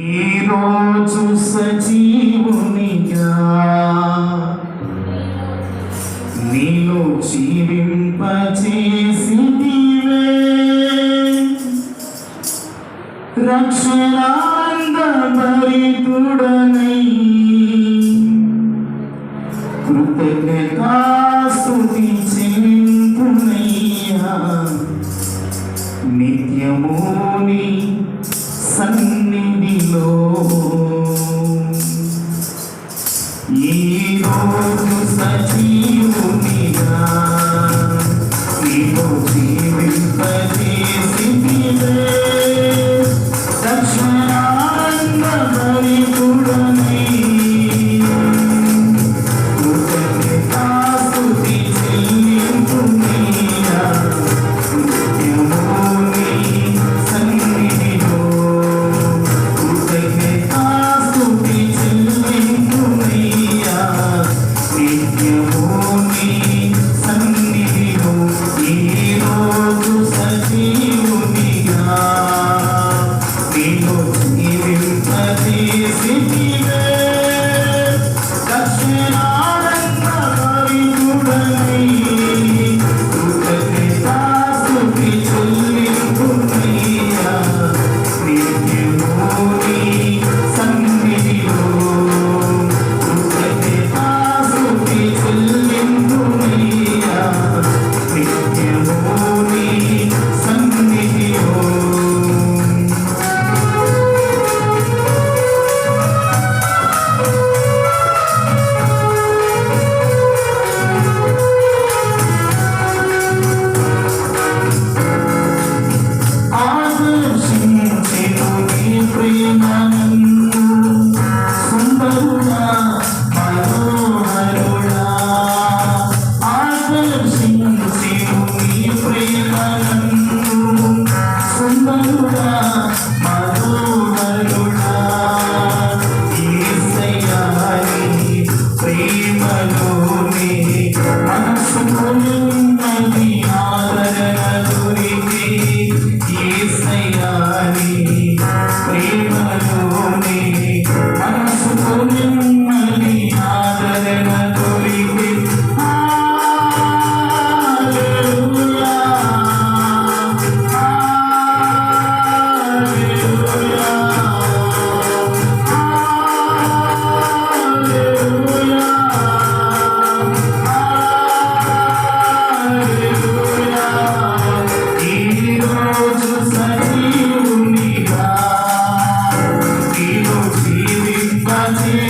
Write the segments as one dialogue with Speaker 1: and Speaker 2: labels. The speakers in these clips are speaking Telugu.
Speaker 1: ఈరోజు సజీవునిగా నీలో జీవింపచేసి రక్షణాంద భరితుడనై కృతజ్ఞతాస్తుతి చెల్లింపునయ్యా నిత్యమోని సన్నిధిలో 也无 Amen.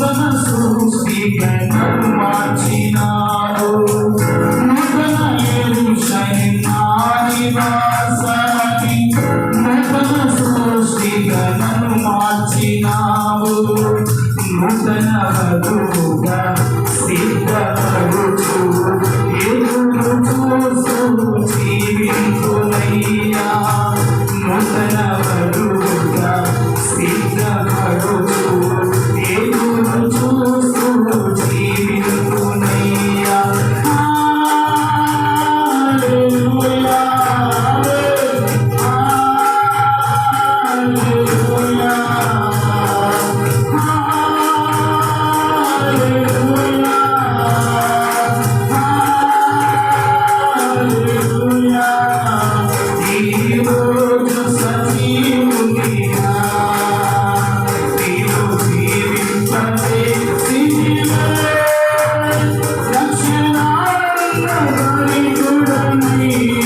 Speaker 1: నూతన సృష్టి మార్చినాడు నూతన ఎరుషని నానివాసని నూతన సృష్టి సిద్ధ Thank you.